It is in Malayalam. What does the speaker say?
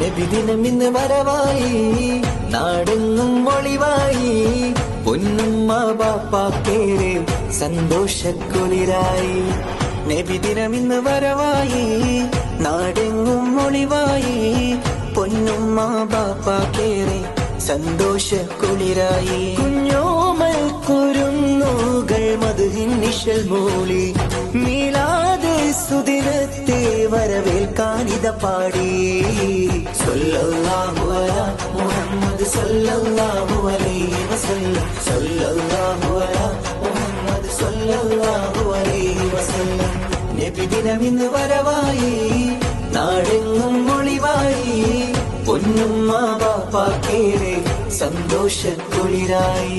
നബിദിനമിന്ന് വരവായി നാടെങ്ങും ഒളിവായി പൊന്നുമ്മ ബാപ്പാക്കേറെ സന്തോഷക്കുളിരായി. നബിദിനമിന്ന് വരവായി നാടെങ്ങും ഒളിവായി പൊന്നുമ്മ ബാപ്പാക്കേറെ സന്തോഷക്കുളിരായി. കുഞ്ഞോമൽ കുരുന്നുകൾ മധുഹിൻ നിശൽ മൂളി മീലാതെ സുദിനത്തെ വരവേൽക്കാനിത പാടി സല്ലല്ലാഹു അലാ മുഹമ്മദ് സല്ലല്ലാഹു അലൈഹി സല്ലല്ലാഹു മുഹമ്മദ് സല്ലല്ലാഹു അലൈഹി വരവായി. നാടെങ്ങും ഒളിവായി. പൊന്നുമ്മ ബാപ്പാക്കേറെ സന്തോഷക്കുളിരായി.